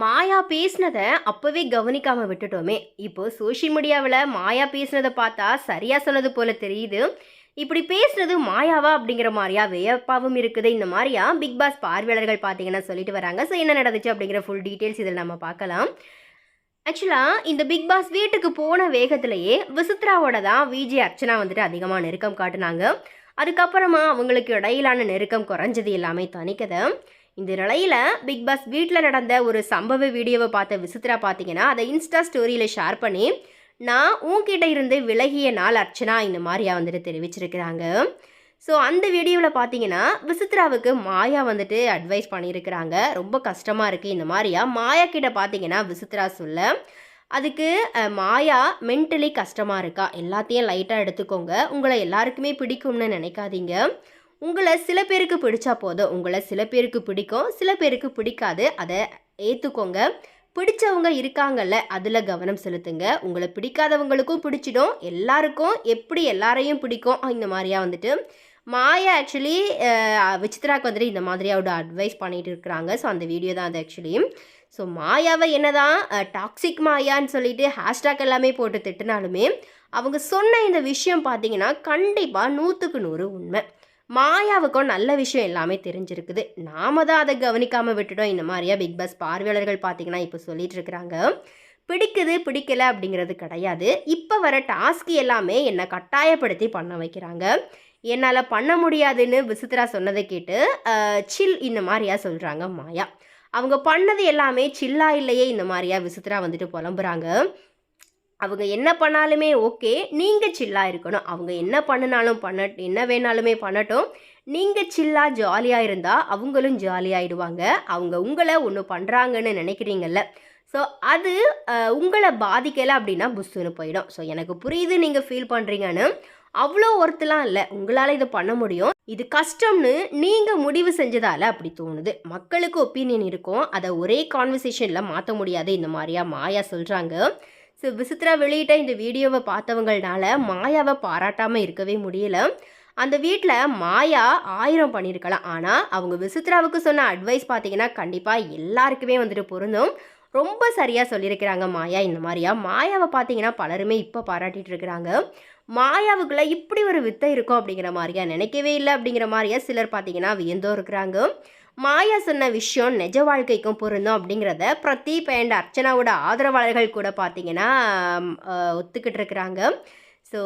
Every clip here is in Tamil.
மாயா பேசினதை அப்போவே கவனிக்காமல் விட்டுட்டோமே. இப்போ சோஷியல் மீடியாவில் மாயா பேசினதை பார்த்தா சரியாக சொன்னது போல தெரியுது. இப்படி பேசுனது மாயாவா அப்படிங்கிற மாதிரியா வியப்பாவும் இருக்குது. இந்த மாதிரியா பிக் பாஸ் பார்வையாளர்கள் பார்த்தீங்கன்னா சொல்லிட்டு வராங்க. ஸோ என்ன நடந்துச்சு அப்படிங்கிற ஃபுல் டீட்டெயில்ஸ் இதில் நம்ம பார்க்கலாம். ஆக்சுவலாக இந்த பிக் பாஸ் வீட்டுக்கு போன வேகத்திலேயே விசித்ராவோட தான் விஜே அர்ச்சனா வந்துட்டு அதிகமாக நெருக்கம் காட்டினாங்க. அதுக்கப்புறமா அவங்களுக்கு இடையிலான நெருக்கம் குறைஞ்சது எல்லாமே தணிக்கதை. இந்த நிலையில் பிக் பாஸ் வீட்டில் நடந்த ஒரு சம்பவ வீடியோவை பார்த்த விசித்ரா பார்த்தீங்கன்னா அதை இன்ஸ்டா ஸ்டோரியில் ஷேர் பண்ணி நான் உன்கிட்ட இருந்து விலகிய நாள் அர்ச்சனா இந்த மாதிரியா வந்துட்டு தெரிவிச்சிருக்கிறாங்க. ஸோ அந்த வீடியோவில் பார்த்தீங்கன்னா விசித்ராவுக்கு மாயா வந்துட்டு அட்வைஸ் பண்ணியிருக்கிறாங்க. ரொம்ப கஷ்டமாக இருக்குது இந்த மாதிரியா. மாயா கிட்ட பார்த்தீங்கன்னா விசித்ரா சொல்ல அதுக்கு மாயா மென்டலி கஷ்டமாக இருக்கா? எல்லாத்தையும் லைட்டாக எடுத்துக்கோங்க. உங்களை எல்லாருக்குமே பிடிக்கும்னு நினைக்காதீங்க. உங்களை சில பேருக்கு பிடிச்சா போதும். உங்களை சில பேருக்கு பிடிக்கும். சில பேருக்கு பிடிக்காது. அதை ஏற்றுக்கோங்க பிடிச்சவங்க இருக்காங்கல்ல அதில் கவனம் செலுத்துங்க. உங்களை பிடிக்காதவங்களுக்கும் பிடிச்சிடும். எல்லாருக்கும் எப்படி எல்லாரையும் பிடிக்கும்? இந்த மாதிரியா வந்துட்டு. மாயா ஆக்சுவலி விசித்ராக்கு வந்துட்டு இந்த மாதிரியாவோட அட்வைஸ் பண்ணிகிட்டு இருக்கிறாங்க. ஸோ அந்த வீடியோ தான் அது ஆக்சுவலி ஸோ மாயாவை என்னதான் டாக்ஸிக் மாயான்னு சொல்லிட்டு ஹேஷ்டாக் எல்லாமே போட்டு திட்டினாலுமே அவங்க சொன்ன இந்த விஷயம் பார்த்தீங்கன்னா கண்டிப்பாக நூற்றுக்கு நூறு உண்மை. மாயாவுக்கும் நல்ல விஷயம் எல்லாமே தெரிஞ்சிருக்குது. நாம தான் அதை கவனிக்காமல் விட்டுட்டோம். இந்த மாதிரியா பிக் பாஸ் பார்வையாளர்கள் பார்த்தீங்கன்னா இப்போ சொல்லிட்டு இருக்கிறாங்க. பிடிக்குது பிடிக்கல அப்படிங்கிறது கிடையாது. இப்போ வர டாஸ்க் எல்லாமே என்னை கட்டாயப்படுத்தி பண்ண வைக்கிறாங்க. என்னால் பண்ண முடியாதுன்னு விசித்ரா சொன்னதை கேட்டு சில் இந்த மாதிரியா சொல்கிறாங்க மாயா. அவங்க பண்ணது எல்லாமே சில்லா இல்லையே இந்த மாதிரியா விசித்ரா வந்துட்டு புலம்புறாங்க. அவங்க என்ன பண்ணாலுமே ஓகே நீங்கள் சில்லாக இருக்கணும். அவங்க என்ன பண்ணினாலும் பண்ண என்ன வேணாலுமே பண்ணட்டும். நீங்கள் சில்லாக ஜாலியாக இருந்தால் அவங்களும் ஜாலியாகிடுவாங்க அவங்க உங்களை ஒன்று பண்ணுறாங்கன்னு நினைக்கிறீங்கல்ல. ஸோ அது உங்களை பாதிக்கலை அப்படின்னா புஸ்துன்னு போயிடும். ஸோ எனக்கு புரியுது நீங்கள் ஃபீல் பண்ணுறீங்கன்னு அவ்வளோ ஒர்த்துலாம் இல்லை. உங்களால் இதை பண்ண முடியும். இது கஷ்டம்னு நீங்கள் முடிவு செஞ்சதால் அப்படி தோணுது. மக்களுக்கு ஒப்பீனியன் இருக்கும். அதை ஒரே கான்வர்சேஷனில் மாற்ற முடியாது. இந்த மாதிரியா மாயா சொல்கிறாங்க விசித்ரா வெளியிட்ட இந்த வீடியோவை பார்த்தவங்களால மாயாவை பாராட்டாமல் இருக்கவே முடியல. அந்த வீட்டில் மாயா ஆயிரம் பண்ணியிருக்கலாம் ஆனால் அவங்க விசித்ராவுக்கு சொன்ன அட்வைஸ் பார்த்தீங்கன்னா கண்டிப்பாக எல்லாருக்குமே வந்துட்டு பொருந்தும். ரொம்ப சரியாக சொல்லியிருக்கிறாங்க மாயா. இந்த மாதிரியா மாயாவை பார்த்தீங்கன்னா பலருமே இப்போ பாராட்டிட்டு இருக்கிறாங்க. மாயாவுக்குள்ள இப்படி ஒரு வித்தை இருக்கும் அப்படிங்கிற மாதிரியா நினைக்கவே இல்லை அப்படிங்கிற மாதிரியா சிலர் பார்த்தீங்கன்னா வியந்தோ இருக்கிறாங்க மாயா சொன்ன விஷயம் நிஜ வாழ்க்கைக்கும் பொருந்தும் அப்படிங்கிறத பிரதீப் அண்ட் அர்ச்சனாவோட ஆதரவாளர்கள் கூட பார்த்தீங்கன்னா ஒத்துக்கிட்டு இருக்கிறாங்க. ஸோ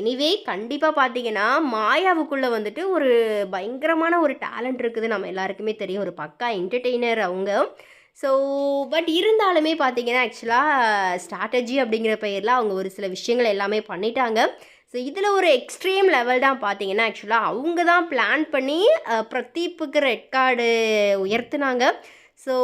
எனிவே கண்டிப்பாக பார்த்தீங்கன்னா மாயாவுக்குள்ளே வந்துட்டு ஒரு பயங்கரமான ஒரு டேலண்ட் இருக்குது. நம்ம எல்லாருக்குமே தெரியும். ஒரு பக்கா என்டர்டெய்னர் அவங்க. ஸோ பட் இருந்தாலுமே பார்த்தீங்கன்னா ஆக்சுவலாக ஸ்ட்ராட்டஜி அப்படிங்கிற பெயரில் அவங்க ஒரு சில விஷயங்கள் எல்லாமே பண்ணிட்டாங்க. ஸோ இதில் ஒரு எக்ஸ்ட்ரீம் லெவல் தான் பார்த்தீங்கன்னா ஆக்சுவலாக அவங்க தான் பிளான் பண்ணி பிரதீப்புக்கு ரெட் கார்டு உயர்த்துனாங்க. ஸோ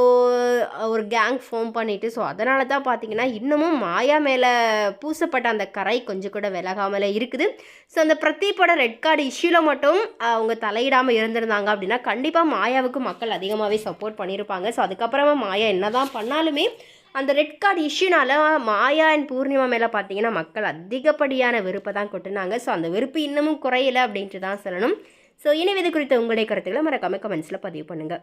ஒரு கேங் ஃபார்ம் பண்ணிவிட்டு ஸோ அதனால தான் பார்த்தீங்கன்னா இன்னமும் மாயா மேலே பூசப்பட்ட அந்த கரை கொஞ்சம் கூட விலகாமலே இருக்குது. ஸோ அந்த பிரதீப்போட ரெட் கார்டு இஷ்யூவில் மட்டும் அவங்க தலையிடாமல் இருந்திருந்தாங்க அப்படின்னா கண்டிப்பாக மாயாவுக்கு மக்கள் அதிகமாகவே சப்போர்ட் பண்ணியிருப்பாங்க. ஸோ அதுக்கப்புறமா மாயா என்ன தான் பண்ணாலுமே அந்த ரெட் கார்டு இஷ்யூனால மாயா அண்ட் பூர்ணிமா மேலே பார்த்தீங்கன்னா மக்கள் அதிகப்படியான வெறுப்பை தான் கொட்டினாங்க. ஸோ அந்த வெறுப்பு இன்னமும் குறையலை அப்படின்ட்டு தான் சொல்லணும். ஸோ இனி இது குறித்த உங்களுடைய கருத்துக்களை மறக்காமல் கமெண்ட்ஸில் பதிவு பண்ணுங்கள்